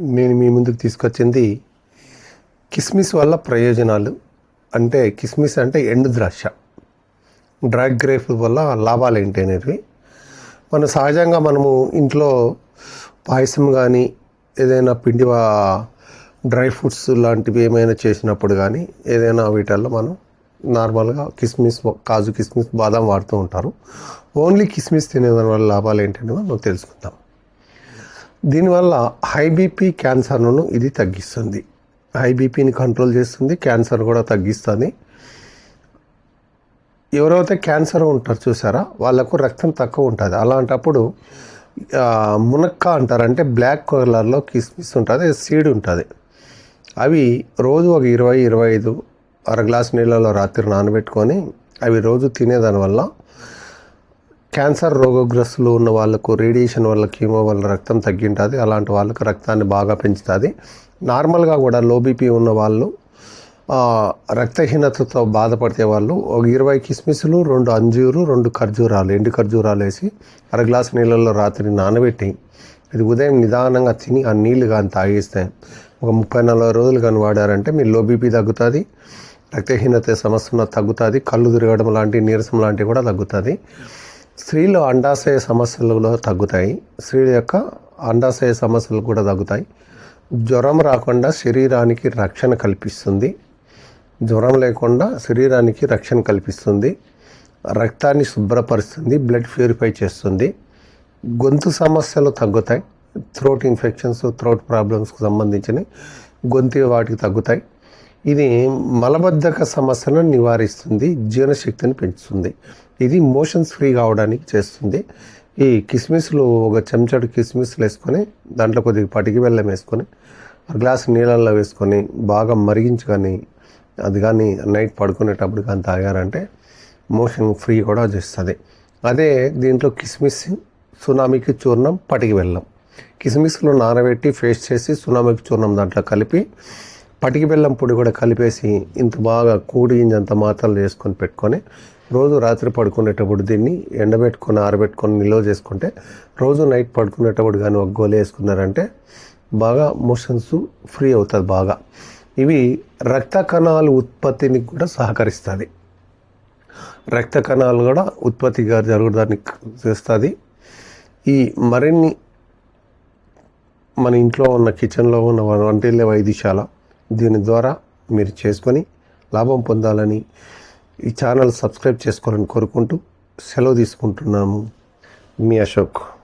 నేను మీ ముందుకు తీసుకొచ్చింది కిస్మిస్ వల్ల ప్రయోజనాలు అంటే కిస్మిస్ అంటే ఎండు ద్రాక్ష. డ్రాగ్ గ్రేప్ వల్ల లాభాలు ఏంటి అనేవి మన సహజంగా మనము ఇంట్లో పాయసం కానీ ఏదైనా పిండి డ్రై ఫ్రూట్స్ లాంటివి ఏమైనా చేసినప్పుడు కానీ ఏదైనా వీటిల్లో మనం నార్మల్గా కిస్మిస్ కాజు కిస్మిస్ బాదం వాడుతూ ఉంటారు. ఓన్లీ కిస్మిస్ తినేదాని వల్ల లాభాలు ఏంటంటే మనం తెలుసుకుందాం. దీనివల్ల హై బీపీ క్యాన్సర్ను ఇది తగ్గిస్తుంది. హై బీపీని కంట్రోల్ చేస్తుంది క్యాన్సర్ కూడా తగ్గిస్తుంది. ఎవరైతే క్యాన్సర్ ఉంటారు చూసారా వాళ్ళకు రక్తం తక్కువ ఉంటుంది. అలాంటప్పుడు మునక్క అంటారు. అంటే బ్లాక్ కలర్లో కిస్మిస్ ఉంటుంది సీడ్ ఉంటుంది. అవి రోజు ఒక ఇరవై ఇరవై ఐదు అర గ్లాస్ నీళ్ళలో రాత్రి నానబెట్టుకొని అవి రోజు తినేదాని వల్ల క్యాన్సర్ రోగగ్రస్తులు ఉన్న వాళ్ళకు రేడియేషన్ వల్ల కీమో వల్ల రక్తం తగ్గింటుంది. అలాంటి వాళ్ళకు రక్తాన్ని బాగా పెంచుతుంది. నార్మల్గా కూడా లో బీపీ ఉన్న వాళ్ళు రక్తహీనతతో బాధపడితే వాళ్ళు ఒక ఇరవై కిస్మిస్లు రెండు అంజూరు రెండు ఖర్జూరాలు ఎండు ఖర్జూరాలు వేసి అర గ్లాసు నీళ్ళల్లో రాత్రి నానబెట్టి ఇది ఉదయం నిదానంగా తిని ఆ నీళ్ళు కానీ తాగేస్తే ఒక ముప్పై నలభై రోజులు కానీ వాడారంటే మీ లో బీపీ తగ్గుతుంది రక్తహీనత సమస్య తగ్గుతుంది కళ్ళు తిరగడం లాంటి నీరసం లాంటివి కూడా తగ్గుతుంది. స్త్రీలు అండాశయ సమస్యలు కూడా తగ్గుతాయి. స్త్రీల యొక్క అండాశయ సమస్యలు కూడా తగ్గుతాయి. జ్వరం రాకుండా శరీరానికి రక్షణ కల్పిస్తుంది. జ్వరం లేకుండా శరీరానికి రక్షణ కల్పిస్తుంది. రక్తాన్ని శుభ్రపరుస్తుంది. బ్లడ్ ప్యూరిఫై చేస్తుంది. గొంతు సమస్యలు తగ్గుతాయి. థ్రోట్ ఇన్ఫెక్షన్స్ థ్రోట్ ప్రాబ్లమ్స్కి సంబంధించినవి గొంతు వాటికి తగ్గుతాయి. ఇది మలబద్ధక సమస్యలను నివారిస్తుంది జీర్ణశక్తిని పెంచుతుంది. ఇది మోషన్స్ ఫ్రీ కావడానికి చేస్తుంది. ఈ కిస్మిస్లు ఒక చెంచాడు కిస్మిస్లు వేసుకొని దాంట్లో కొద్దిగా పటికి బెల్లం వేసుకొని గ్లాస్ నీళ్ళల్లో వేసుకొని బాగా మరిగించుకొని అది కానీ నైట్ పడుకునేటప్పుడు కానీ తాగారంటే మోషన్ ఫ్రీ కూడా చేస్తుంది. అదే దీంట్లో కిస్మిస్ సునామీకి చూర్ణం పటికి బెల్లం. కిస్మిస్లో నానబెట్టి ఫేస్ చేసి సునామీకి చూర్ణం దాంట్లో కలిపి పటికి బెల్లం పొడి కూడా కలిపేసి ఇంత బాగా కూడి ఇంత మాత్రలు చేసుకొని పెట్టుకొని రోజు రాత్రి పడుకునేటప్పుడు దీన్ని ఎండబెట్టుకొని ఆరబెట్టుకొని నిల్వ చేసుకుంటే రోజు నైట్ పడుకునేటప్పుడు కానీ ఒక గోలు వేసుకున్నారంటే బాగా మోషన్స్ ఫ్రీ అవుతుంది బాగా. ఇవి రక్త కణాలు ఉత్పత్తిని కూడా సహకరిస్తుంది రక్త కణాలు కూడా ఉత్పత్తిగా జరగడానికి చేస్తుంది ఈ మరిన్ని మన ఇంట్లో ఉన్న కిచెన్లో ఉన్న వంటిల్లే వైద్యశాల దీని ద్వారా మీరు చేసుకొని లాభం పొందాలని ఈ ఛానల్ సబ్స్క్రైబ్ చేసుకోవాలని కోరుకుంటూ సెలవు తీసుకుంటున్నాము. మీ అశోక్.